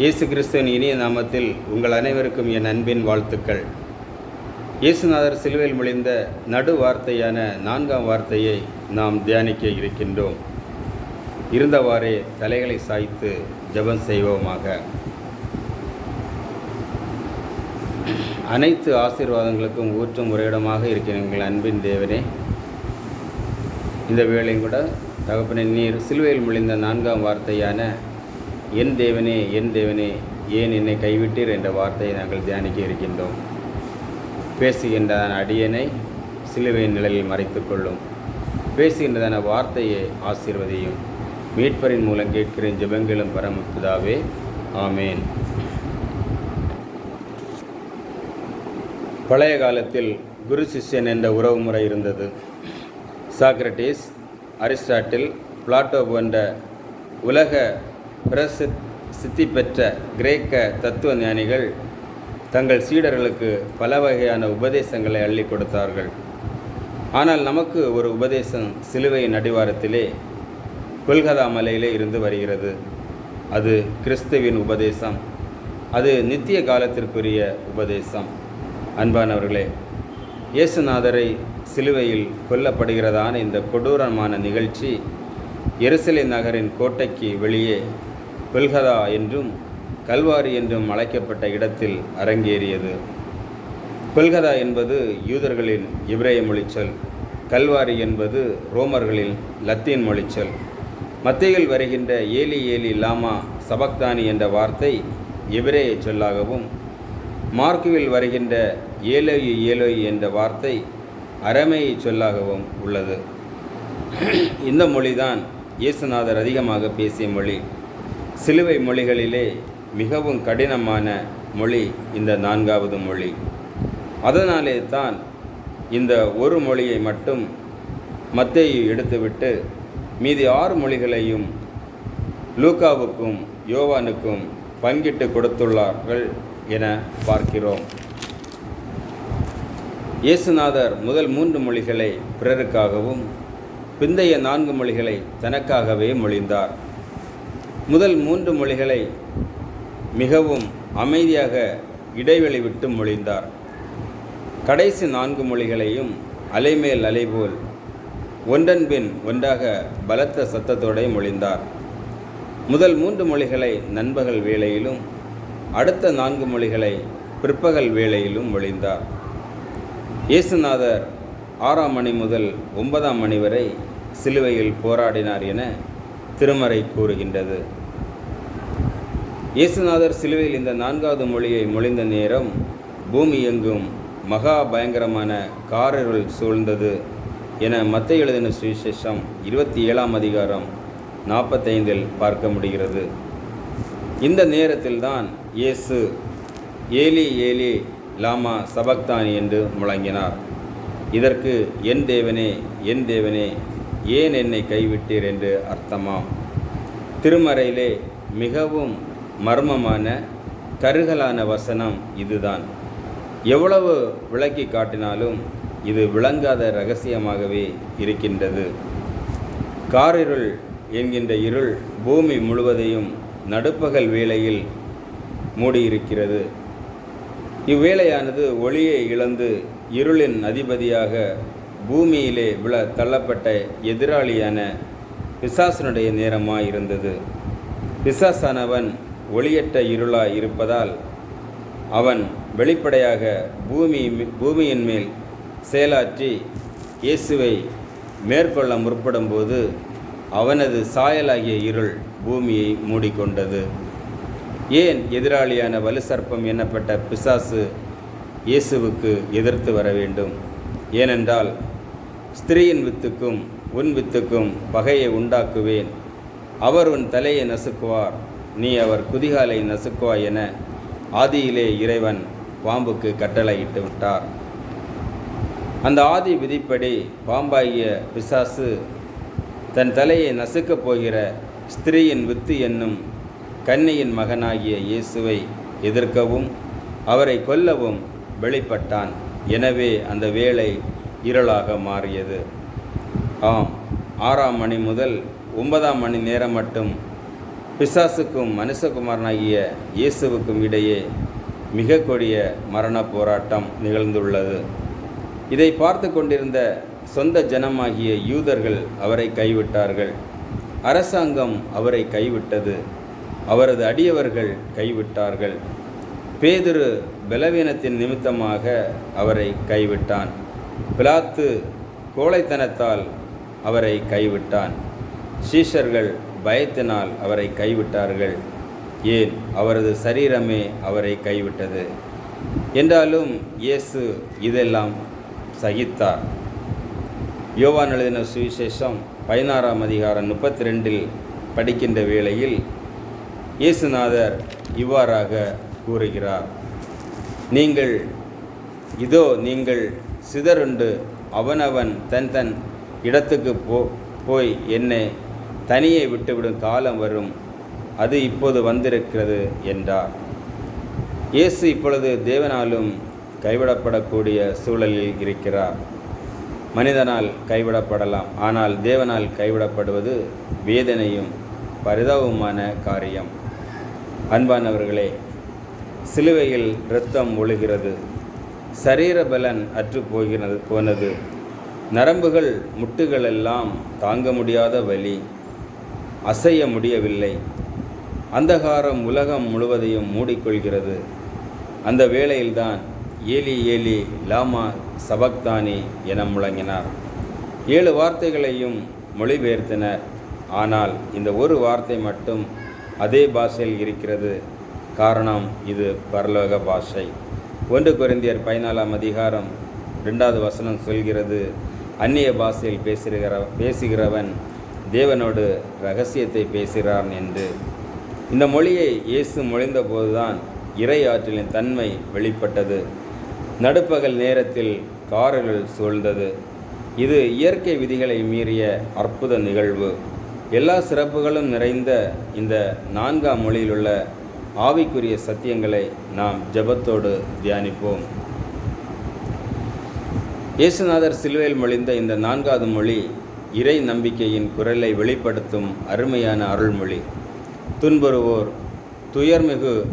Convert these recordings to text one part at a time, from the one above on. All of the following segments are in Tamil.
இயேசு கிறிஸ்துவின் இனிய நாமத்தில் உங்கள் அனைவருக்கும் என் அன்பின் வாழ்த்துக்கள். இயேசுநாதர் சிலுவையில் மொழிந்த நடு வார்த்தையான நான்காம் வார்த்தையை நாம் தியானிக்க இருக்கின்றோம். இருந்தவாறே தலைகளை சாய்த்து ஜெபம் செய்வோமாக. அனைத்து ஆசீர்வாதங்களுக்கும் ஊற்றும் முறையிடமாக இருக்கிற எங்கள் அன்பின் தேவனே. இந்த வேளையும் கூட தகப்பனின் நீர் சிலுவையில் மொழிந்த நான்காம் வார்த்தையான என் தேவனே என் தேவனே ஏன் என்னை கைவிட்டீர் என்ற வார்த்தையை நாங்கள் தியானிக்க இருக்கின்றோம். பேசுகின்றதான அடியனை சிலுவையின் நிழலில் மறைத்து கொள்ளும். பேசுகின்றதான வார்த்தையை ஆசீர்வதியும். மீட்பரின் மூலம் கேட்கிறேன் ஜெபங்களும் பரமபிதாவே ஆமேன். பழைய காலத்தில் குரு சிஷ்யன் என்ற உறவு முறை இருந்தது. சாக்ரட்டிஸ் அரிஸ்டாட்டில் பிளாட்டோ போன்ற உலக பிரசித் சித்தி பெற்ற கிரேக்க தத்துவ ஞானிகள் தங்கள் சீடர்களுக்கு பல வகையான உபதேசங்களை அள்ளி கொடுத்தார்கள். ஆனால் நமக்கு ஒரு உபதேசம் சிலுவையின் அடிவாரத்திலே கொல்கதா மலையிலே இருந்து வருகிறது. அது கிறிஸ்துவின் உபதேசம். அது நித்திய காலத்திற்குரிய உபதேசம். அன்பானவர்களே இயேசுநாதரை சிலுவையில் கொல்லப்படுகிறதான இந்த கொடூரமான நிகழ்ச்சி எருசலை நகரின் கோட்டைக்கு வெளியே கொல்கதா என்றும் கல்வாரி என்றும் அழைக்கப்பட்ட இடத்தில் அரங்கேறியது. கொல்கதா என்பது யூதர்களின் இப்ரேய மொழிச்சொல். கல்வாரி என்பது ரோமர்களின் லத்தீன் மொழிச்சொல். மத்தியில் வருகின்ற ஏலி ஏலி லாமா சபக்தானி என்ற வார்த்தை எபிரேய சொல்லாகவும் மார்க்குவில் வருகின்ற ஏலோயி ஏலோயி என்ற வார்த்தை அரமேய சொல்லாகவும் உள்ளது. இந்த மொழிதான் இயேசுநாதர் அதிகமாக பேசிய மொழி. சிலுவை மொழிகளிலே மிகவும் கடினமான மொழி இந்த நான்காவது மொழி. அதனாலே தான் இந்த ஒரு மொழியை மட்டும் மத்தேயு எடுத்துவிட்டு மீதி ஆறு மொழிகளையும் லூக்காவுக்கும் யோவானுக்கும் பங்கிட்டு கொடுத்துள்ளார்கள் என பார்க்கிறோம். இயேசுநாதர் முதல் மூன்று மொழிகளை பிறருக்காகவும் பிந்தைய நான்கு மொழிகளை தனக்காகவே மொழிந்தார். முதல் மூன்று மொழிகளை மிகவும் அமைதியாக இடைவெளி விட்டு மொழிந்தார். கடைசி நான்கு மொழிகளையும் அலைமேல் அலைபோல் ஒன்றன்பின் ஒன்றாக பலத்த சத்தத்தோடே மொழிந்தார். முதல் மூன்று மொழிகளை நண்பகல் வேளையிலும் அடுத்த நான்கு மொழிகளை பிற்பகல் வேளையிலும் மொழிந்தார். இயேசுநாதர் ஆறாம் மணி முதல் ஒன்பதாம் மணி வரை சிலுவையில் போராடினார் என திருமறை கூறுகின்றது. இயேசுநாதர் சிலுவையில் இந்த நான்காவது மொழியை மொழிந்த நேரம் பூமி எங்கும் மகா பயங்கரமான காரர்கள் சூழ்ந்தது என மத்திய எழுதின சுவிசேஷம் இருபத்தி ஏழாம் அதிகாரம் நாற்பத்தைந்தில் பார்க்க முடிகிறது. இந்த நேரத்தில்தான் இயேசு ஏலி ஏலி லாமா சபக்தானி என்று முழங்கினார். இதற்கு என் தேவனே என் தேவனே ஏன் என்னை கைவிட்டீர் என்று அர்த்தமாம். திருமறையிலே மிகவும் மர்மமான கருகலான வசனம் இதுதான். எவ்வளவு விளக்கி காட்டினாலும் இது விளங்காத ரகசியமாகவே இருக்கின்றது. காரிருள் என்கின்ற இருள் பூமி முழுவதையும் நடுப்பகல் வேளையில் மூடியிருக்கிறது. இவ்வேளையானது ஒளியை இழந்து இருளின் அதிபதியாக பூமியிலே விழ தள்ளப்பட்ட எதிராளியான பிசாசனுடைய நேரமாயிருந்தது. பிசாசானவன் ஒளியற்ற இருளாய் இருப்பதால் அவன் வெளிப்படையாக பூமி பூமியின் மேல் செயலாற்றி இயேசுவை மேற்கொள்ள முற்படும்போது அவனது சாயலாகிய இருள் பூமியை மூடிக்கொண்டது. ஏன் எதிராளியான வலுசர்ப்பம் எண்ணப்பட்ட பிசாசு இயேசுவுக்கு எதிர்த்து வர வேண்டும்? ஏனென்றால் ஸ்திரீயின் வித்துக்கும் உன் வித்துக்கும் பகையை உண்டாக்குவேன். அவர் உன் தலையை நசுக்குவார். நீ அவர் குதிகாலை நசுக்குவாய் என ஆதியிலே இறைவன் பாம்புக்கு கட்டளையிட்டு விட்டார். அந்த ஆதி விதிப்படி பாம்பாகிய பிசாசு தன் தலையை நசுக்கப் போகிற ஸ்திரீயின் வித்து என்னும் கன்னியின் மகனாகிய இயேசுவை எதிர்க்கவும் அவரை கொல்லவும் வெளிப்பட்டான். எனவே அந்த வேளை இருளாக மாறியது. ஆம் ஆறாம் மணி முதல் ஒன்பதாம் மணி நேரம் மட்டும் பிசாசுக்கும் மனுஷகுமாரனாகிய இயேசுவுக்கும் இடையே மிக கொடிய மரண போராட்டம் நிகழ்ந்துள்ளது. இதை பார்த்து கொண்டிருந்த சொந்த ஜனமாகிய யூதர்கள் அவரை கைவிட்டார்கள். அரசாங்கம் அவரை கைவிட்டது. அவரது அடியவர்கள் கைவிட்டார்கள். பேதுரு பலவீனத்தின் நிமித்தமாக அவரை கைவிட்டான். பிலாத்து கோழைத்தனத்தால் அவரை கைவிட்டான். சீஷர்கள் பயத்தினால் அவரை கைவிட்டார்கள். ஏன்? அவரது சரீரமே அவரை கைவிட்டது. என்றாலும் இயேசு இதெல்லாம் சகித்தார். யோவான் எழுதின சுவிசேஷம் பதினாறாம் அதிகாரம் முப்பத்தி ரெண்டில் படிக்கின்ற வேளையில் இயேசுநாதர் இவ்வாறாக கூறுகிறார். நீங்கள் இதோ நீங்கள் சிதறுண்டு அவனவன் தன் தன் இடத்துக்கு போ போய் என்னை தனியை விட்டுவிடும் காலம் வரும். அது இப்போது வந்திருக்கிறது என்றார். இயேசு இப்பொழுது தேவனாலும் கைவிடப்படக்கூடிய சூழலில் இருக்கிறார். மனிதனால் கைவிடப்படலாம் ஆனால் தேவனால் கைவிடப்படுவது வேதனையும் பரிதாபமான காரியம். அன்பானவர்களே சிலுவையில் இரத்தம் ஒழுகிறது சரீர பலன் அற்று போகிறது போனது. நரம்புகள் முட்டுகளெல்லாம் தாங்க முடியாத வலி. அசைய முடியவில்லை. அந்தகாரம் உலகம் முழுவதையும் மூடிக்கொள்கிறது. அந்த வேளையில்தான் ஏலி ஏலி லாமா சபக்தானி என முழங்கினார். ஏழு வார்த்தைகளையும் மொழிபெயர்த்தனர். ஆனால் இந்த ஒரு வார்த்தை மட்டும் அதே பாஷையில் இருக்கிறது. காரணம் இது பரலோக பாஷை. ஒன்று குறைந்தியர் பதினாலாம் அதிகாரம் ரெண்டாவது வசனம் சொல்கிறது அந்நிய பாஷையில் பேசுகிற பேசுகிறவன் தேவனோடு ரகசியத்தை பேசுகிறான் என்று. இந்த மொழியை இயேசு மொழிந்தபோதுதான் இறை ஆற்றலின் தன்மை வெளிப்பட்டது. நடுப்பகல் நேரத்தில் காரர்கள் சூழ்ந்தது. இது இயற்கை விதிகளை மீறிய அற்புத நிகழ்வு. எல்லா சிறப்புகளும் நிறைந்த இந்த நான்காம் மொழியிலுள்ள ஆவிக்குரிய சத்தியங்களை நாம் ஜெபத்தோடு தியானிப்போம். இயேசுநாதர் சிலுவையில் மொழிந்த இந்த நான்காவது மொழி இறை நம்பிக்கையின் குரலை வெளிப்படுத்தும் அருமையான அருள்மொழி. துன்புறுவோர் துயர்மிகு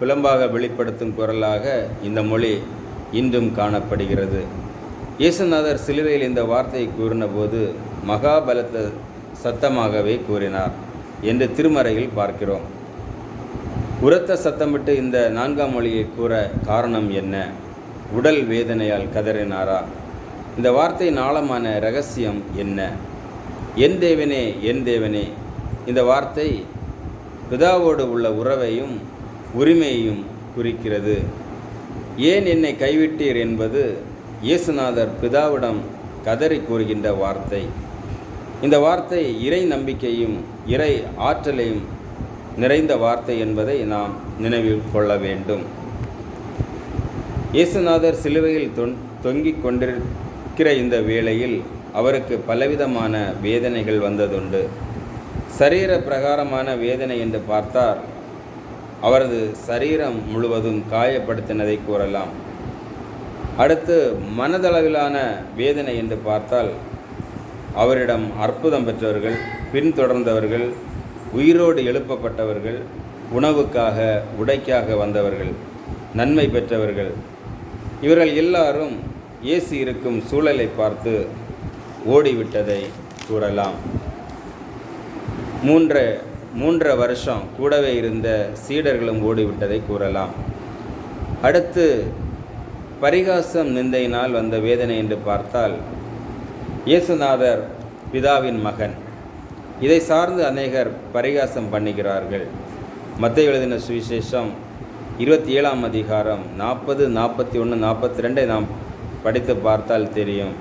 புலம்பாக வெளிப்படுத்தும் குரலாக இந்த மொழி இன்றும் காணப்படுகிறது. இயேசுநாதர் சிலுவையில் இந்த வார்த்தையை கூறினபோது மகாபலத்த சத்தமாகவே கூறினார் என்று திருமறையில் பார்க்கிறோம். உரத்த சத்தமிட்டு இந்த நான்காம் மொழியை கூற காரணம் என்ன? உடல் வேதனையால் கதறினாரா? இந்த வார்த்தையின் ஆழமான ரகசியம் என்ன? என் தேவனே என் தேவனே. இந்த வார்த்தை பிதாவோடு உள்ள உறவையும் உரிமையையும் குறிக்கிறது. ஏன் என்னை கைவிட்டீர் என்பது இயேசுநாதர் பிதாவிடம் கதறி கூறுகின்ற வார்த்தை. இந்த வார்த்தை இறை நம்பிக்கையும் இறை ஆற்றலையும் நிறைந்த வார்த்தை என்பதை நாம் நினைவில் கொள்ள வேண்டும். இயேசுநாதர் சிலுவையில் தொங்கிக் தொங்கிக் இருக்கிற இந்த வேளையில் அவருக்கு பலவிதமான வேதனைகள் வந்ததுண்டு. சரீர பிரகாரமான வேதனை என்று பார்த்தால் அவரது சரீரம் முழுவதும் காயப்படுத்தினதை கூறலாம். அடுத்து மனதளவிலான வேதனை என்று பார்த்தால் அவரிடம் அற்புதம் பெற்றவர்கள் பின்தொடர்ந்தவர்கள் உயிரோடு எழுப்பப்பட்டவர்கள் உணவுக்காக உடைக்காக வந்தவர்கள் நன்மை பெற்றவர்கள். இவர்கள் எல்லாரும் இயேசு இருக்கும் சூழலை பார்த்து ஓடிவிட்டதை கூறலாம். மூன்று மூன்றரை வருஷம் கூடவே இருந்த சீடர்களும் ஓடிவிட்டதை கூறலாம். அடுத்து பரிகாசம் நிந்தையினால் வந்த வேதனை என்று பார்த்தால் இயேசுநாதர் பிதாவின் மகன். இதை சார்ந்து அநேகர் பரிகாசம் பண்ணுகிறார்கள். மத்திய எழுதின சுவிசேஷம் இருபத்தி ஏழாம் அதிகாரம் நாற்பது நாற்பத்தி ஒன்று நாற்பத்தி ரெண்டை நாம் படித்து பார்த்தால் தெரியும்.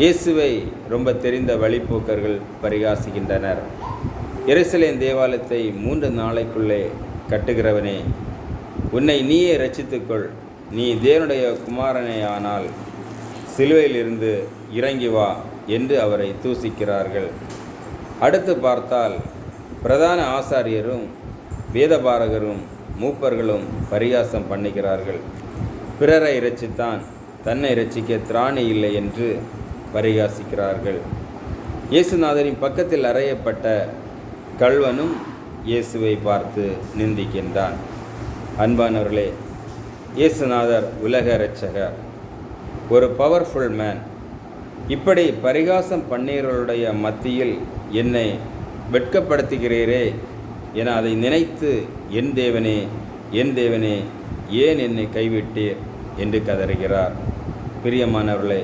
இயேசுவை ரொம்ப தெரிந்த வழிப்போக்கர்கள் பரிகாசிக்கின்றனர். எருசலேம் தேவாலயத்தை மூன்று நாளைக்குள்ளே கட்டுகிறவனே உன்னை நீயே ரச்சித்துக்கொள் நீ தேவனுடைய குமாரனே ஆனால் சிலுவையிலிருந்து இறங்கி வா என்று அவரை தூசிக்கிறார்கள். அடுத்து பார்த்தால் பிரதான ஆசாரியரும் வேதபாரகரும் மூப்பர்களும் பரிகாசம் பண்ணுகிறார்கள். பிறரை இரட்சித்தான் தன்னை இரட்சிக்க திராணி இல்லை என்று பரிகாசிக்கிறார்கள். இயேசுநாதரின் பக்கத்தில் அறையப்பட்ட கள்வனும் இயேசுவை பார்த்து நிந்திக்கின்றான். அன்பானவர்களே இயேசுநாதர் உலக இரட்சகர் ஒரு பவர்ஃபுல் மேன் இப்படி பரிகாசம் பண்ணீர்களுடைய மத்தியில் என்னை வெட்கப்படுத்துகிறீரே என அதை நினைத்து என் தேவனே என் தேவனே ஏன் என்னை கைவிட்டீர் என்று கதறுகிறார். பிரியமானவர்களே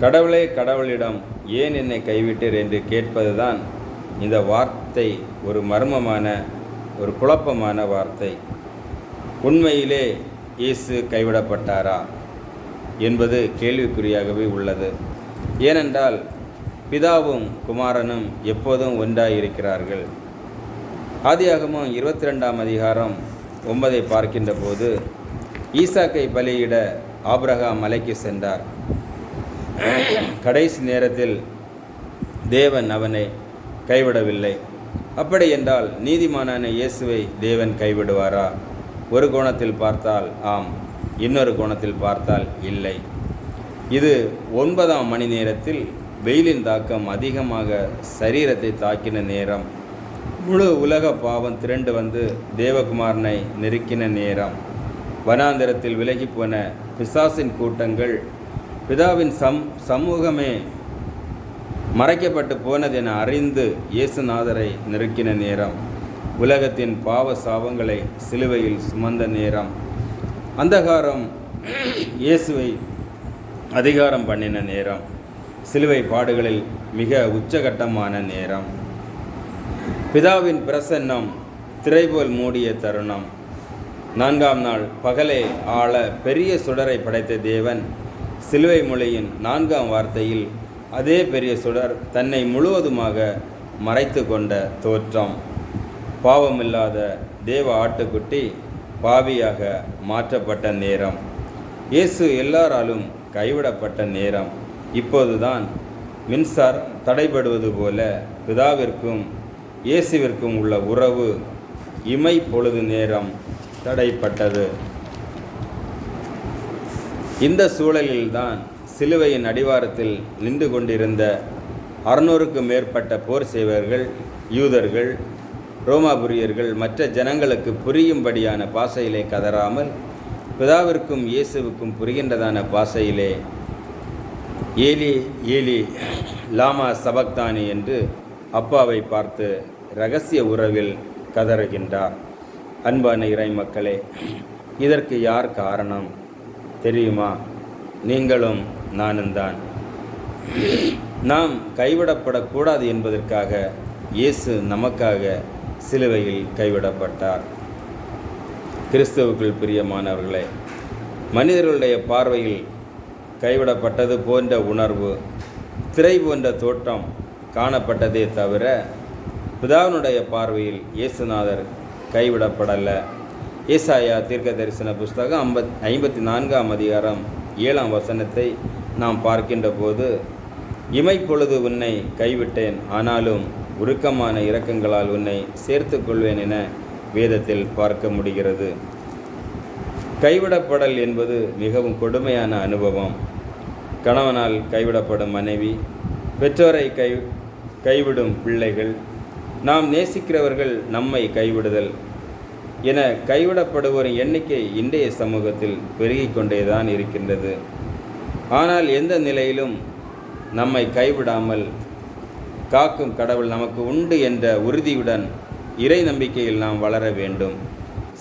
கடவுளே கடவுளிடம் ஏன் என்னை கைவிட்டீர் என்று கேட்பதுதான் இந்த வார்த்தை ஒரு மர்மமான ஒரு குழப்பமான வார்த்தை. உண்மையிலே இயேசு கைவிடப்பட்டாரா என்பது கேள்விக்குறியாகவே உள்ளது. ஏனென்றால் பிதாவும் குமாரனும் எப்போதும் ஒன்றாயிருக்கிறார்கள். ஆதியாகமும் இருபத்தி ரெண்டாம் அதிகாரம் ஒன்பதை பார்க்கின்ற போது ஈசாக்கை பலியிட ஆப்ரஹாம் மலைக்கு சென்றார். கடைசி நேரத்தில் தேவன் அவனை கைவிடவில்லை. அப்படி என்றால் நீதிமானான இயேசுவை தேவன் கைவிடுவாரா? ஒரு கோணத்தில் பார்த்தால் ஆம் இன்னொரு கோணத்தில் பார்த்தால் இல்லை. இது ஒன்பதாம் மணி நேரத்தில் வெயிலின் தாக்கம் அதிகமாக சரீரத்தை தாக்கின நேரம். முழு உலக பாவம் திரண்டு வந்து தேவகுமாரனை நெருக்கின நேரம். வனாந்திரத்தில் விலகி போன பிசாசின் கூட்டங்கள் பிதாவின் சம் சமூகமே மறைக்கப்பட்டு போனதென அறிந்து இயேசுநாதரை நெருக்கின நேரம். உலகத்தின் பாவ சாபங்களை சிலுவையில் சுமந்த நேரம். அந்தகாரம் இயேசுவை அதிகாரம் பண்ணின நேரம். சிலுவை பாடுகளில் மிக உச்சகட்டமான நேரம். பிதாவின் பிரசன்னம் திரைபோல் மூடிய தருணம். நான்காம் நாள் பகலே ஆள பெரிய சுடரை படைத்த தேவன் சிலுவை மொழியின் நான்காம் வார்த்தையில் அதே பெரிய சுடர் தன்னை முழுவதுமாக மறைத்து கொண்ட தோற்றம். பாவமில்லாத தேவ ஆட்டுக்குட்டி பாவியாக மாற்றப்பட்ட நேரம். இயேசு எல்லாராலும் கைவிடப்பட்ட நேரம். இப்போதுதான் மின்சாரம் தடைபடுவது போல பிதாவிற்கும் இயேசுவிற்கும் உள்ள உறவு இமை பொழுது நேரம் தடைப்பட்டது. இந்த சூழலில்தான் சிலுவையின் அடிவாரத்தில் நின்று கொண்டிருந்த அறுநூறுக்கும் மேற்பட்ட போர் செய்வர்கள் யூதர்கள் ரோமாபுரியர்கள் மற்ற ஜனங்களுக்கு புரியும்படியான பாசையிலே கதறாமல் பிதாவிற்கும் இயேசுவுக்கும் புரிகின்றதான பாசையிலே ஏலி ஏலி லாமா சபக்தானி என்று அப்பாவை பார்த்து ரகசிய உறவில் கதறுகின்றார் அன்பான இறை மக்களே இதற்கு யார் காரணம்? தெரியுமா? நீங்களும் நானும் தான். நாம் கைவிடப்படக்கூடாது என்பதற்காக இயேசு நமக்காக சிலுவையில் கைவிடப்பட்டார். கிறிஸ்துவுக்குள் பிரியமானவர்களே மனிதர்களுடைய பார்வையில் கைவிடப்பட்டது போன்ற உணர்வு திரை போன்ற தோற்றம் காணப்பட்டதே தவிர பிதாவினுடைய பார்வையில் இயேசுநாதர் கைவிடப்படல. ஏசாயா தீர்க்க தரிசன புஸ்தகம் ஐம்பத் ஐம்பத்தி நான்காம் அதிகாரம் ஏழாம் வசனத்தை நாம் பார்க்கின்ற போது இமைப்பொழுது உன்னை கைவிட்டேன் ஆனாலும் உருக்கமான இரக்கங்களால் உன்னை சேர்த்து கொள்வேன் என வேதத்தில் பார்க்க முடிகிறது. கைவிடப்படல் என்பது மிகவும் கொடுமையான அனுபவம். கணவனால் கைவிடப்படும் மனைவி பெற்றோரை கை கைவிடும் பிள்ளைகள் நாம் நேசிக்கிறவர்கள் நம்மை கைவிடுதல் என கைவிடப்படுவோரின் எண்ணிக்கை இன்றைய சமூகத்தில் பெருகிக் கொண்டேதான் இருக்கின்றது. ஆனால் எந்த நிலையிலும் நம்மை கைவிடாமல் காக்கும் கடவுள் நமக்கு உண்டு என்ற உறுதியுடன் இறை நம்பிக்கையில் நாம் வளர வேண்டும்.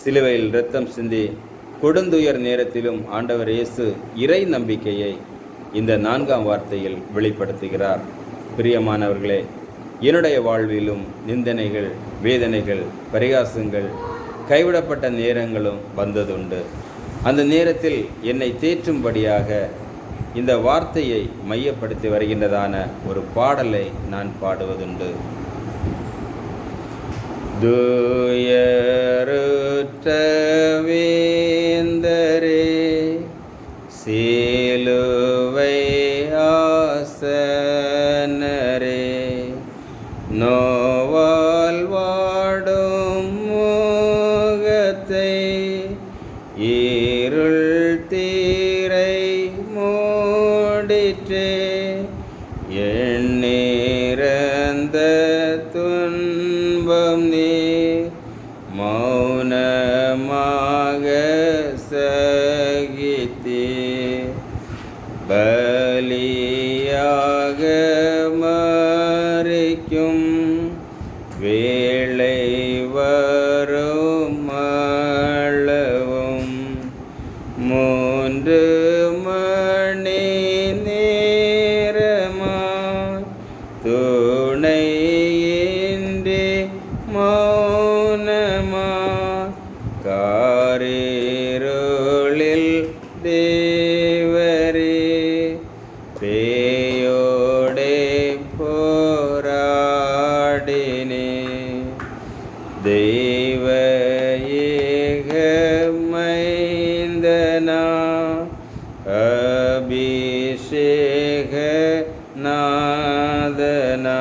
சிலுவையில் இரத்தம் சிந்தி கொடுந்துயர் நேரத்திலும் ஆண்டவர் இயேசு இறை நம்பிக்கையை இந்த நான்காம் வார்த்தையில் வெளிப்படுத்துகிறார். பிரியமானவர்களே என்னுடைய வாழ்விலும் நிந்தனைகள் வேதனைகள் பரிகாசங்கள் கைவிடப்பட்ட நேரங்களும் வந்ததுண்டு. அந்த நேரத்தில் என்னை தேற்றும்படியாக இந்த வார்த்தையை மையப்படுத்தி வருகின்றதான ஒரு பாடலை நான் பாடுவதுண்டு. தூயருற்றவேந்தரே வேந்தரே ஆசை விளைவ மைந்தனா அபிஷேக நாதனா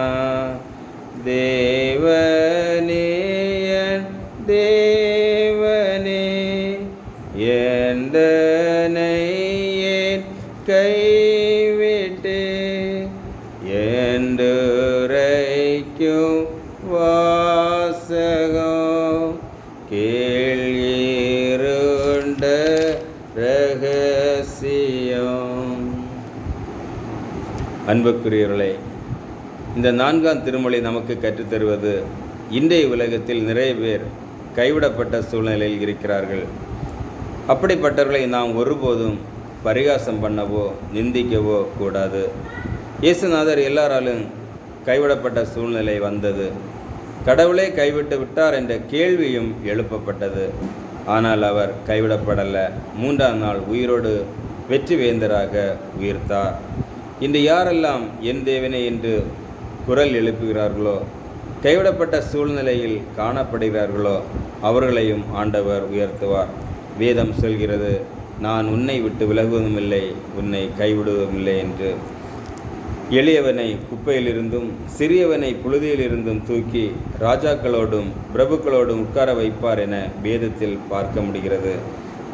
அன்புக்குரியவர்களே இந்த நான்காம் திருமொழி நமக்கு கற்றுத்தருவது இன்றைய உலகத்தில் நிறைய பேர் கைவிடப்பட்ட சூழ்நிலையில் இருக்கிறார்கள். அப்படிப்பட்டவர்களை நாம் ஒருபோதும் பரிகாசம் பண்ணவோ நிந்திக்கவோ கூடாது. இயேசுநாதர் எல்லாராலும் கைவிடப்பட்ட சூழ்நிலை வந்தது. கடவுளே கைவிட்டு விட்டார் என்ற கேள்வியும் எழுப்பப்பட்டது. ஆனால் அவர் கைவிடப்படல. மூன்றாம் நாள் உயிரோடு வெற்றி வேந்தராக உயிர்த்தார். இன்று யாரெல்லாம் என் தேவனே என்று குரல் எழுப்புகிறார்களோ கைவிடப்பட்ட சூழ்நிலையில் காணப்படுகிறார்களோ அவர்களையும் ஆண்டவர் உயர்த்துவார். வேதம் சொல்கிறது நான் உன்னை விட்டு விலகுவதும் இல்லை உன்னை கைவிடுவதும் என்று. எளியவனை குப்பையிலிருந்தும் சிறியவனை புழுதியிலிருந்தும் தூக்கி ராஜாக்களோடும் பிரபுக்களோடும் உட்கார வைப்பார் என வேதத்தில் பார்க்க முடிகிறது.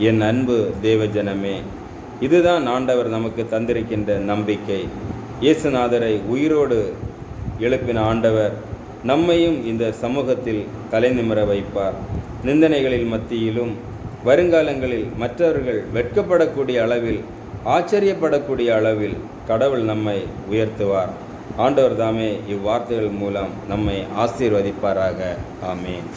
என் அன்பு தேவஜனமே இதுதான் ஆண்டவர் நமக்கு தந்திருக்கின்ற நம்பிக்கை. இயேசுநாதரை உயிரோடு எழுப்பின ஆண்டவர் நம்மையும் இந்த சமூகத்தில் தலைநிமிர வைப்பார். நிந்தனைகளில் மத்தியிலும் வருங்காலங்களில் மற்றவர்கள் வெட்கப்படக்கூடிய அளவில் ஆச்சரியப்படக்கூடிய அளவில் கடவுள் நம்மை உயர்த்துவார். ஆண்டவர் தாமே இவ்வார்த்தைகள் மூலம் நம்மை ஆசீர்வதிப்பாராக. ஆமேன்.